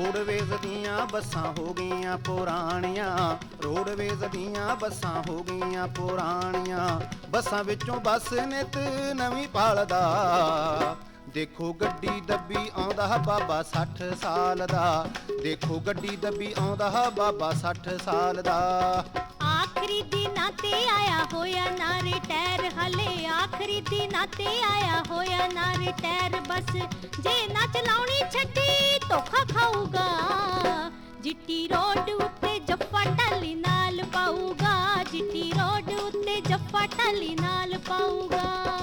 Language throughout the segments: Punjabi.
ਰੋਡਵੇਜ਼ ਦੀਆਂ ਬੱਸਾਂ ਹੋ ਗਈਆਂ ਪੁਰਾਣੀਆਂ। ਰੋਡਵੇਜ਼ ਦੀਆਂ ਬੱਸਾਂ ਹੋ ਗਈਆਂ ਪੁਰਾਣੀਆਂ। ਬੱਸਾਂ ਵਿੱਚੋਂ ਬੱਸ ਨਿਤ ਨਵੀਂ ਪਾਲਦਾ। ਦੇਖੋ ਗੱਡੀ ਦੱਬੀ ਆਉਂਦਾ ਬਾਬਾ 60 ਸਾਲ ਦਾ। ਦੇਖੋ ਗੱਡੀ ਦੱਬੀ ਆਉਂਦਾ ਬਾਬਾ 60 ਸਾਲ ਦਾ। ਦਿਨਾਂ ਆਇਆ ਹੋਇਆ ਨਾ ਰਿਟਾਇਰ ਹਲੇ ਆਖਰੀ ਦਿਨਾਂ ਤੇ ਆਇਆ ਹੋਇਆ ਨਾ ਰਿਟਾਇਰ ਬਸ ਜੇ ਨਾ ਚਲਾਉਣੀ ਛੱਡੀ, ਧੋਖਾ ਖਾਊਗਾ। ਜਿੱਟੀ ਰੋਡ ਉੱਤੇ ਜੱਫਾ ਟਾਲੀ ਨਾਲ ਪਾਊਗਾ। ਜਿੱਟੀ ਰੋਡ ਉੱਤੇ ਜੱਫਾ ਟਾਲੀ ਨਾਲ ਪਾਊਗਾ।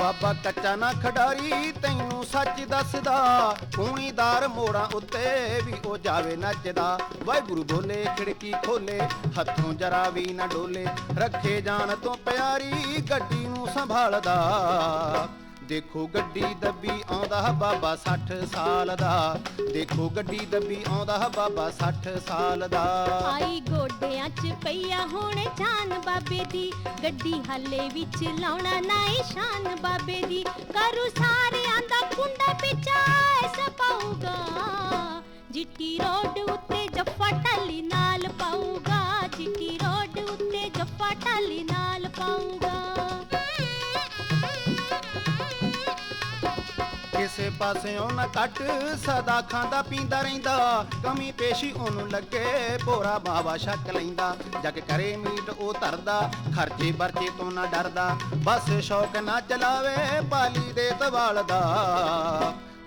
ਬਾਬਾ ਕੱਚਾ ਨਾ ਖਡਾਰੀ, ਤੈਨੂੰ ਸੱਚ ਦੱਸਦਾ। ਕੂਣੀਦਾਰ ਮੋੜਾਂ ਉੱਤੇ ਵੀ ਉਹ ਜਾਵੇ ਨੱਚਦਾ। ਵਾਹਿਗੁਰੂ ਬੋਲੇ, ਖਿੜਕੀ ਖੋਲੇ, ਹੱਥੋਂ ਜਰਾ ਵੀ ਨਾ ਡੋਲੇ। ਰੱਖੇ ਜਾਣ ਤੋਂ ਪਿਆਰੀ, ਗੱਡੀ ਨੂੰ ਸੰਭਾਲਦਾ। ਦੇਖੋ ਗੱਡੀ ਦੱਬੀ ਆਉਂਦਾ ਬਾਬਾ 60 ਸਾਲ ਦਾ। ਦੇਖੋ ਗੱਡੀ ਦੱਬੀ ਆਉਂਦਾ ਬਾਬਾ 60 ਸਾਲ ਦਾ। ਆਈ ਗੋਡਿਆਂ 'ਚ ਪਈਆ ਹੁਣ ਜਾਨ ਬਾਬੇ ਦੀ। ਗੱਡੀ ਹਾਲੇ ਵਿੱਚ ਲਾਉਣਾ ਨਾ ਏ ਸ਼ਾਨ ਬਾਬੇ ਦੀ। ਕਰੂ ਸਾਰਿਆਂ ਦਾ ਕੁੰਡਾ ਪਿਚਾ ਐਸਾ ਪਾਊਗਾ। ਜਿੱਟੀ ਰੋਡ ਉੱਤੇ ਜੱਫਾ ਟਾਲੀ ਨਾਲ ਪਾਊਗਾ। ਕਿਸੇ ਪਾਸਿਓਂ ਨਾ ਕੱਟ ਸਦਾ ਖਾਂਦਾ ਪੀਂਦਾ ਰਹਿੰਦਾ। ਕਮੀ ਪੇਸ਼ੀ ਉਹਨੂੰ ਲੱਗੇ, ਭੋਰਾ ਬਾਵਾ ਸ਼ੱਕ ਲੈਂਦਾ। ਜੱਗ ਕਰੇ ਮੀਟ ਉਹ ਧਰਦਾ, ਖਰਚੇ ਵਰਚੇ ਤੋਂ ਨਾ ਡਰਦਾ। ਬਸ ਸ਼ੌਕ ਨਾ ਚਲਾਵੇ, ਪਾਲੀ ਦੇ ਤਵਾਲ ਦਾ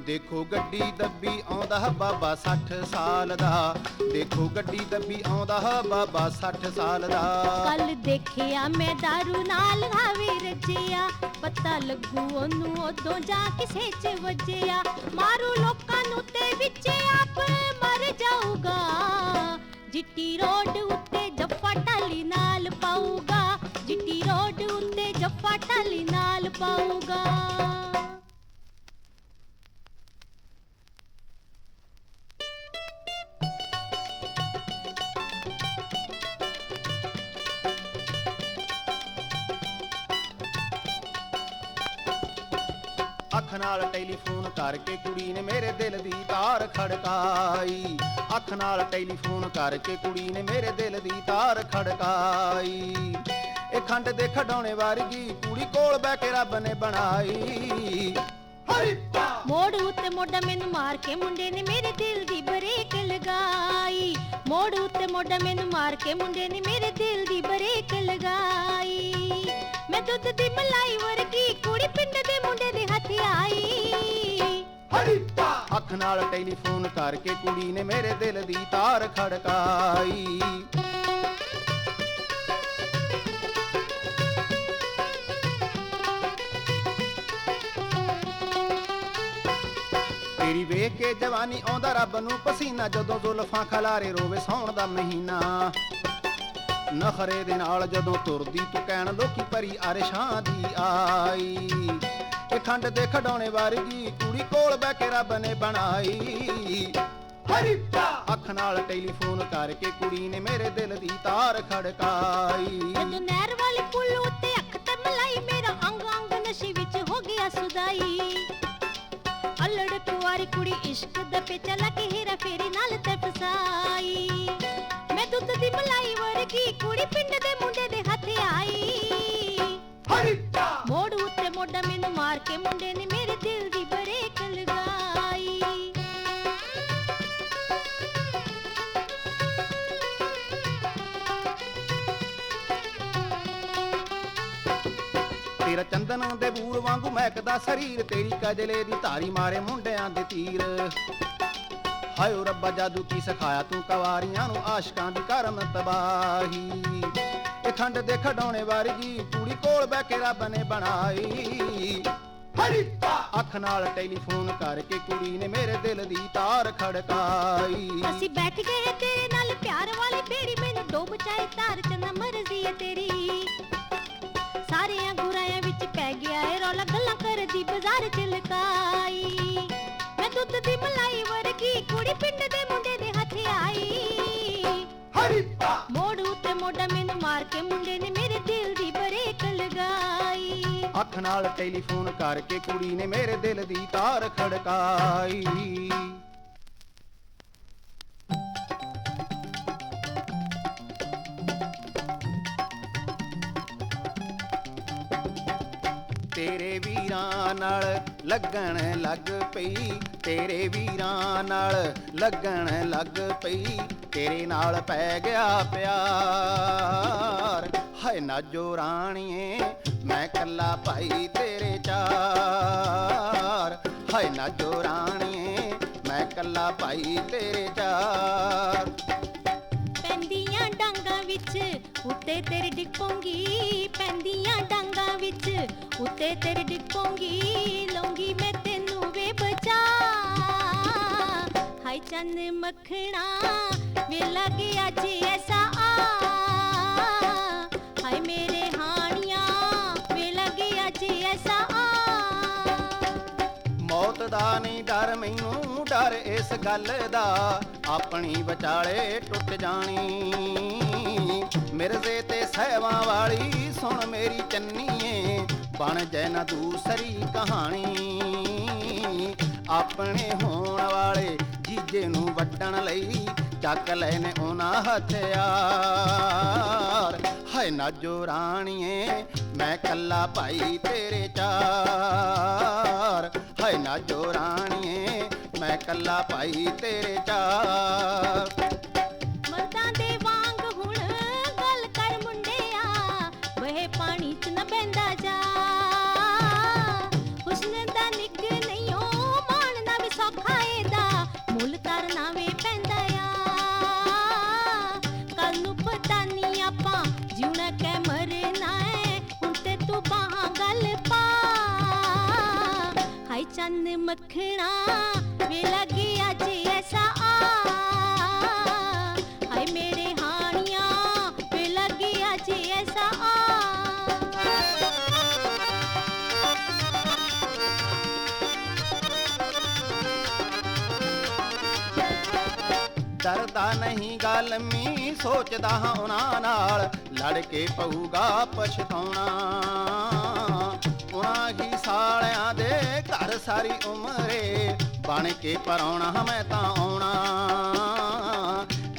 ਦੇਖੋ ਗੱਡੀ ਦੱਬੀ ਆਉਂਦਾ ਬਾਬਾ 60 ਸਾਲ ਦਾ। ਦੇਖੋ ਗੱਡੀ ਦੱਬੀ ਆਉਂਦਾ ਬਾਬਾ 60 ਸਾਲ ਦਾ। ਕੱਲ ਦੇਖਿਆ ਮੈਂ ਦਾਰੂ ਨਾਲ ਹਾਵੇ ਰਜਿਆ ਪਤਾ ਲੱਗੂ ਉਹਨੂੰ ਉਦੋਂ ਜਾ ਕਿਸੇ ਚ ਵੱਜਿਆ। ਮਾਰੂ ਲੋਕਾਂ ਨੂੰ ਤੇ ਵਿੱਚ ਆਪ ਮਰ ਜਾਊਗਾ। ਜਿੱਟੀ ਰੋਡ ਉੱਤੇ ਜੱਫਾ ਟਾਲੀ ਨਾਲ ਪਾਊਗਾ। ਜਿੱਟੀ ਰੋਡ ਉੱਤੇ ਜੱਫਾ ਟਾਲੀ ਨਾਲ ਪਾਊਗਾ। ਅੱਖ ਨਾਲ ਟੈਲੀਫੋਨ ਕਰਕੇ ਕੁੜੀ ਨੇ ਮੇਰੇ ਦਿਲ ਦੀ ਤਾਰ ਖੜਕਾਈ। ਅੱਖ ਨਾਲ ਟੈਲੀਫੋਨ ਕਰਕੇ ਕੁੜੀ ਨੇ ਮੇਰੇ ਦਿਲ ਦੀ ਤਾਰ ਖੜਕਾਈ। ਇਹ ਖੰਡ ਦੇ ਖਡਾਉਣੇ ਵਰਗੀ ਕੁੜੀ ਕੋਲ ਬਹਿ ਕੇ ਰੱਬ ਨੇ ਬਣਾਈ। ਹਰੀਪਾ ਮੋੜ ਉੱਤੇ ਮੋਢਾ ਮੈਨੂੰ ਮਾਰ ਕੇ ਮੁੰਡੇ ਨੇ ਮੇਰੇ ਦਿਲ ਦੀ ਬਰੇਕ ਲਗਾਈ। ਮੋੜ ਉੱਤੇ ਮੋਢਾ ਮੈਨੂੰ ਮਾਰ ਕੇ ਮੁੰਡੇ ਨੇ ਮੇਰੇ ਦਿਲ ਦੀ ਬਰੇਕ ਲਗਾਈ। ਮੈਂ ਦੁੱਧ ਦੀ ਮਲਾਈ ਨਾਲ ਟੈਲੀਫੋਨ ਕਰਕੇ ਕੁੜੀ ਨੇ ਮੇਰੇ ਦਿਲ ਦੀ ਤਾਰ ਖੜਕਾਈ। ਤੇਰੀ ਵੇਖ ਕੇ ਜਵਾਨੀ ਆਉਂਦਾ ਰੱਬ ਨੂੰ ਪਸੀਨਾ, ਜਦੋਂ ਜ਼ੁਲਫਾਂ ਖਲਾਰੇ ਰੋਵੇ ਸੌਣ ਦਾ ਮਹੀਨਾ। ਨਖਰੇ ਦੇ ਨਾਲ ਜਦੋਂ ਤੁਰਦੀ, ਤੂੰ ਕਹਿਣ ਲੋਕੀ ਪਰੀ ਅਰਸ਼ਾਂ ਦੀ ਆਈ। ਇਹ ਖੰਡ ਦੇ ਖਡਾਉਣੇ ਵਰਗੀ ਕੁੜੀ ਕੋਲ ਬਹਿ ਕੇ ਰੱਬ ਨੇ ਬਣਾਈ। ਹਰੀਪਾ ਅੱਖ ਨਾਲ ਟੈਲੀਫੋਨ ਕਰਕੇ ਕੁੜੀ ਨੇ ਮੇਰੇ ਦਿਲ ਦੀ ਤਾਰ ਖੜਕਾਈ। ਜਦੋਂ ਨਹਿਰ ਵਾਲੇ ਪੁੱਲ ਉੱਤੇ ਅੱਖ ਤੇ ਮਲਾਈ ਮੇਰਾ ਅੰਗ ਅੰਗ ਨਸ਼ੇ ਵਿੱਚ ਹੋ ਗਿਆ ਸੁਦਾਈ। ਅਲੜ ਕੁਆਰੀ ਕੁੜੀ ਇਸ਼ਕ ਦਾ ਪੇਚਾ ਲਾ ਕੇ ਹੀਰਾ ਫੇਰੀ ਨਾਲ ਤੇ ਫਸਾਈ ਮੈਂ ਦੁੱਧ ਦੀ ਮਲਾਈ ਵਰਗੀ ਕੁੜੀ ਪਿੰਡ ਦੇ ਮੁੰਡੇ ਦੇ ਤੇਰਾ ਚੰਦਨ ਦੇ ਬੂਲ ਵਾਂਗੂ ਮਹਿਕਦਾ ਸਰੀਰ ਤੇਰੀ ਕਜਲੇ ਦੀ ਧਾਰੀ ਮਾਰੇ ਮੁੰਡਿਆਂ ਦੇ ਤੀਰ। ਹਾਏ ਓ ਰੱਬਾ ਜਾਦੂ ਕੀ ਸਿਖਾਇਆ ਤੂੰ ਕਵਾਰੀਆਂ ਨੂੰ ਆਸ਼ਕਾਂ ਦੀ ਕਰਮ ਤਬਾਹੀ। ਇਹ ਖੰਡ ਦੇ ਖਡਾਉਣੇ ਵਰਗੀ ਕੁੜੀ ਕੋਲ ਬਹਿ ਕੇ ਰੱਬ ਨੇ ਬਣਾਈ। ਹਰੀਪਾ ਅੱਖ ਨਾਲ ਟੈਲੀਫੋਨ ਕਰਕੇ ਕੁੜੀ ਨੇ ਮੇਰੇ ਦਿਲ ਦੀ ਤਾਰ ਖੜਕਾਈ। ਅਸੀਂ ਬੈਠ ਗਏ ਤੇਰੇ ਨਾਲ ਪਿਆਰ ਵਾਲੀ ਬੇੜੀ ਮੈਨੂੰ ਡੋਬ ਚਾਏ ਤਾਰ ਚ ਨਾ ਮਰਜ਼ੀ ਹੈ ਤੇਰੀ। ਸਾਰਿਆਂ ਕਰਦੀ ਬਾਜ਼ਾਰ ਚ ਲਕਾਈ। ਮੈਂ ਦੁੱਧ ਦੀ ਮਲਾਈ ਵਰਗੀ ਕੁੜੀ ਪਿੰਡ ਦੇ ਮੁੰਡੇ ਦੇ ਹੱਥ ਆਈ। ਹਰੀਪਾ। ਮੋੜ ਉੱਤੇ ਮੋਢਾ ਮੈਨੂੰ ਮਾਰ ਕੇ ਮੁੰਡੇ ਨੇ ਮੇਰੇ ਦਿਲ ਦੀ ਬਰੇਕ ਲਗਾਈ। ਅੱਖ ਨਾਲ ਟੈਲੀਫੋਨ ਕਰਕੇ ਕੁੜੀ ਨੇ ਮੇਰੇ ਦਿਲ ਦੀ ਤਾਰ ਖੜਕਾਈ। ਤੇਰੇ ਵੀਰਾਂ ਨਾਲ ਲੱਗਣ ਲੱਗ ਪਈ, ਤੇਰੇ ਵੀਰਾਂ ਨਾਲ ਲੱਗਣ ਲੱਗ ਪਈ, ਤੇਰੇ ਨਾਲ ਪੈ ਗਿਆ ਪਿਆਰ। ਹਾਏ ਨਾ ਜੋ ਰਾਣੀਏ, ਮੈਂ ਕੱਲਾ ਭਾਈ ਤੇਰੇ ਚਾਰ। ਹਾਏ ਨਾ ਜੋ ਰਾਣੀਏ, ਮੈਂ ਕੱਲਾ ਭਾਈ ਤੇਰੇ ਚਾਰ। ਵਿੱਚ, ਉੱਤੇ ਤੇਰੇ ਡਿੱਗ ਪੈਂਦੀਆਂ ਡਾਂਗਾਂ ਵਿੱਚ। ਉੱਤੇ ਤੇਰੇ ਡਿੱਗ ਪਉਂਗੀ ਮੈਂ ਤੈਨੂੰ ਵੇ ਬਚਾ ਹਾਈ ਚੰਨ ਮੱਖਣਾ ਵੇ ਲੱਗੇ ਅੱਜ ਐਸਾ ਆ। ਹਾਈ ਮੇਰੇ ਹਾਣੀਆਂ ਵੇ ਲੱਗੇ ਅੱਜ ਐਸਾ ਆ। ਮੌਤ ਦਾ ਨਹੀਂ ਡਰ ਮੈਨੂੰ। ਡਰ ਇਸ ਗੱਲ ਦਾ ਆਪਣੀ ਵਿਚਾਲੇ ਟੁੱਟ ਜਾਣੀ। ਮਿਰਜ਼ੇ ਤੇ ਸਹਿਵਾਂ ਵਾਲੀ ਸੁਣ ਮੇਰੀ ਚੰਨੀਏ, ਬਣ ਜੈ ਨਾ ਦੂਸਰੀ ਕਹਾਣੀ। ਆਪਣੇ ਹੋਣ ਵਾਲੇ ਜੀਜੇ ਨੂੰ ਵੱਢਣ ਲਈ ਚੱਕ ਲੈ ਨੇ ਉਹਨਾਂ ਹਥਿਆਰ। ਹਾਏ ਨਾ ਜੋ ਰਾਣੀਏ ਮੈਂ ਕੱਲਾ ਭਾਈ ਤੇਰੇ ਚਾਰ। ਹਾਏ ਨਾ ਜੋ ਰਾਣੀਏ ਮੈਂ ਕੱਲਾ ਭਾਈ ਤੇਰੇ ਚਾਰ ਮਰਦਾਂ ਦੇ ਵਾਂਗ ਹੁਣ ਗੱਲ ਕਰ ਮੁੰਡਿਆ ਵਹੇ ਪਾਣੀ ਚ ਨਾ ਬੈੰਦਾ ਜਾ। ਹੁਸਨ ਦਾ ਨਿੱਘ ਨਹੀਂ ਓ ਮਾਣਨਾ ਵੀ ਸੌਖਾ ਏਦਾ ਮੁੱਲ ਕਰਨਾ ਵੀ ਪੈਂਦਾ ਆ। ਕੱਲ ਨੂੰ ਪਤਾ ਨਹੀਂ ਆਪਾਂ ਜਿਉਣਾ ਕੈ ਮਰਨਾ ਏ, ਹੁਣ ਤੇ ਤੂੰ ਬਾਹਾਂ ਗੱਲ ਪਾ। ਹਾਈ ਚੰਨ ਮੱਖਣਾ ਵੇ ਡਰਦਾ ਨਹੀਂ ਗੱਲ ਮੀ ਸੋਚਦਾ ਹਾਂ ਉਹਨਾਂ ਨਾਲ ਲੜ ਕੇ ਪਊਗਾ ਪਛਤਾਉਣਾ ਉਹਨਾਂ ਹੀ ਸਾਲਿਆਂ ਦੇ ਘਰ ਸਾਰੀ ਉਮਰੇ ਬਣ ਕੇ ਪਰਾਉਣਾ ਮੈਂ ਤਾਂ ਆਉਣਾ।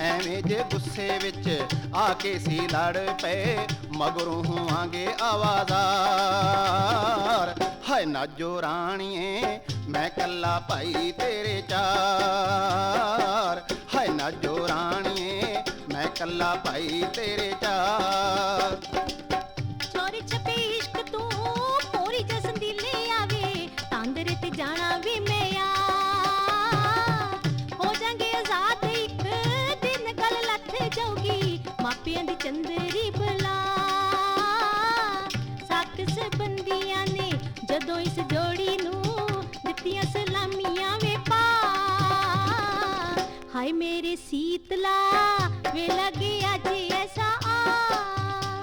ਐਵੇਂ ਜੇ ਗੁੱਸੇ ਵਿੱਚ ਆ ਕੇ ਸੀ ਲੜ ਪਏ, ਮਗਰੋਂ ਹੋਵਾਂਗੇ ਆਵਾਜ਼ਾਰ। ਹਾਏ ਨਾ ਜੋ ਰਾਣੀਏ, ਮੈਂ ਕੱਲਾ ਭਾਈ ਤੇਰੇ ਚਾਰ। ਹਾਏ ਨਾ ਜੋ ਰਾਣੀਏ, ਮੈਂ ਕੱਲਾ ਭਾਈ ਤੇਰੇ ਚਾਰ। ਜੋੜੀ ਨੂੰ ਦਿੱਤੀਆਂ ਸਲਾਮੀਆਂ ਵੇ ਪਾ। ਹਾਏ ਮੇਰੇ ਸੀਤਲਾ, ਵੇ ਲੱਗਿਆ ਜੀ ਐਸਾ ਆ।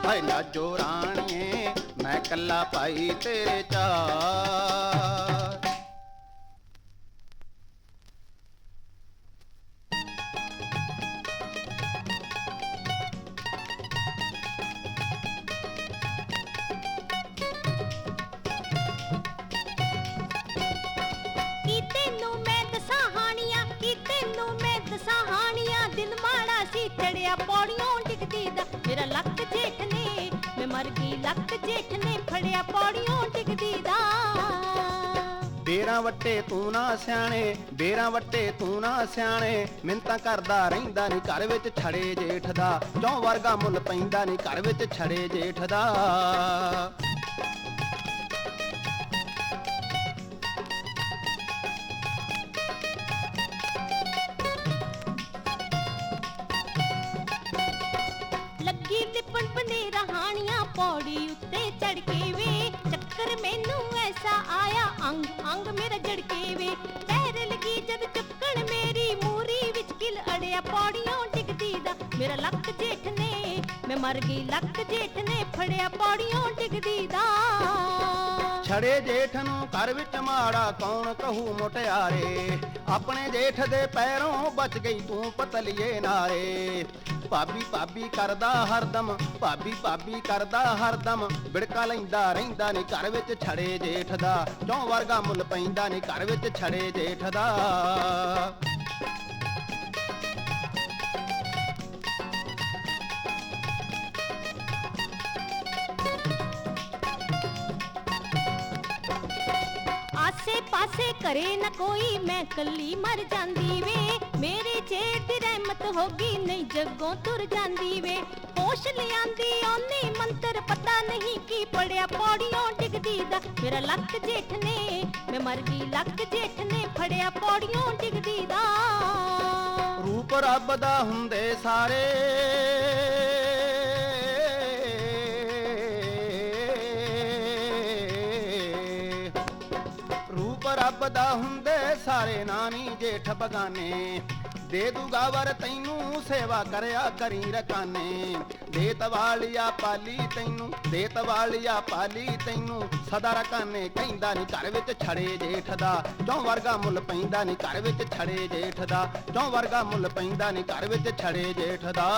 ਹਾਏ ਨਾ ਜੋ ਰਾਣੀਏ ਮੈਂ ਕੱਲਾ ਪਾਈ ਤੇਰੇ ਚਾਰ। ਸੀ ਪੌੜੀਆਂ ਡਿੱਗਦੀ ਦਾ। ਮੇਰਾ ਲੱਕ ਜੇਠ ਨੇ ਮੈਂ ਮਰ ਗਈ, ਲੱਕ ਜੇਠ ਨੇ ਫੜਿਆ ਪੌੜੀਆਂ ਡਿੱਗਦੀ ਦਾ। ਬੇਰਾਂ ਵੱਟੇ ਤੂੰ ਨਾ ਸਿਆਣੇ, ਬੇਰਾਂ ਵੱਟੇ ਤੂੰ ਨਾ ਸਿਆਣੇ ਮਿੰਤਾ ਕਰਦਾ ਰਹਿੰਦਾ ਨਹੀਂ ਘਰ ਵਿੱਚ ਛੜੇ ਜੇਠ ਦਾ। ਚੌ ਵਰਗਾ ਮੁੱਲ ਪੈਂਦਾ ਨਹੀਂ ਘਰ ਵਿੱਚ ਛੜੇ ਜੇਠ ਦਾ। ਲੱਗੀ ਲਿਪਣ ਪੌੜੀ ਉੱਤੇ ਚੜ ਕੇ ਵੇ। ਚੱਕਰ ਮੈਨੂੰ ਐਸਾ ਆਇਆ, ਅੰਗ ਅੰਗ ਮੇਰਾ ਜੜ ਕੇ ਵੇ। ਪੈਰ ਲਗੀ ਜਦ ਚੱਕਣ ਮੇਰੀ, ਮੂਰੀ ਵਿੱਚ ਕਿਲ ਅੜਿਆ, ਪੌੜੀਆਂ ਡਿੱਗਦੀ ਦਾ। ਮੇਰਾ ਲੱਕ ਮੈਂ ਮਰ ਗਈ, ਲੱਕ ਜੇਠ ਨੇ ਫੜਿਆ ਪੌੜੀਆਂ ਡਿੱਗਦੀ ਦਾ। ਛੜੇ ਜੇਠ ਨੂੰ ਘਰ ਵਿੱਚ ਮਾੜਾ ਕੌਣ ਕਹੂ ਮੁਟਿਆਰੇ? ਆਪਣੇ ਜੇਠ ਦੇ ਪੈਰੋਂ ਬਚ ਗਈ ਤੂੰ ਪਤਲੀਏ ਨਾਰੇ। ਭਾਬੀ ਭਾਬੀ ਕਰਦਾ ਹਰਦਮ ਭਾਬੀ ਭਾਬੀ ਕਰਦਾ ਹਰਦਮ ਬਿੜਕਾ ਲੈਂਦਾ ਰਹਿੰਦਾ ਨੀ ਘਰ ਵਿੱਚ ਛੜੇ ਜੇਠ ਦਾ। ਚੌਂ ਵਰਗਾ ਮੁੱਲ ਪੈਂਦਾ ਨੀ ਘਰ ਵਿੱਚ ਛੜੇ ਜੇਠ ਦਾ। ਪਾਸੇ ਕਰੇ ਨਾ ਕੋਈ, ਮੈਂ ਕੱਲੀ ਮਰ ਜਾਂਦੀ ਵੇ। ਮੇਰੇ ਜੇਠ ਦੀ ਰਹਿਮਤ ਹੋ ਨਹੀਂ ਜੱਗੋਂ ਤੁਰ ਜਾਂਦੀ ਵੇ। ਹੋਸ਼ ਲਿਆਂਦੀ ਉਹਨੇ, ਮੰਤਰ ਪਤਾ ਨਹੀਂ ਕੀ ਪੜਿਆ। ਪੌੜੀਆਂ ਡਿੱਗਦੀ ਦਾ ਮੇਰਾ ਲੱਕ ਜੇਠ ਨੇ, ਮੈਂ ਮਰ ਗਈ, ਲੱਕ ਜੇਠ ਨੇ ਫੜਿਆ। ਪੌੜੀਆਂ ਡਿੱਗਦੀ ਦਾ। ਰੂਪ ਰੱਬ ਦਾ ਹੁੰਦੇ ਸਾਰੇ। ਦਾ ਹੁੰਦੇ ਸਾਰੇ ਨਾਨੀ ਜੇਠ ਬਗਾਨੇ। ਦੇ ਦੂਗਾ ਵਰ ਤੈਨੂੰ ਸੇਵਾ ਕਰਿਆ ਕਰੀ ਰਕਾਨੇ। ਦੇਤ ਵਾਲਿਆ ਪਾਲੀ ਤੈਨੂੰ ਦੇਤ ਵਾਲਿਆ ਪਾਲੀ ਤੈਨੂੰ। ਸਦਾ ਰਕਾਨੇ ਕਹਿੰਦਾ ਨੀ ਘਰ ਵਿੱਚ ਛੜੇ ਜੇਠ ਦਾ। ਚੌਂ ਵਰਗਾ ਮੁੱਲ ਪੈਂਦਾ ਨੀ ਘਰ ਵਿੱਚ ਛੜੇ ਜੇਠ ਦਾ। ਚੌਂ ਵਰਗਾ ਮੁੱਲ ਪੈਂਦਾ ਨੀ ਘਰ ਵਿੱਚ ਛੜੇ ਜੇਠ ਦਾ।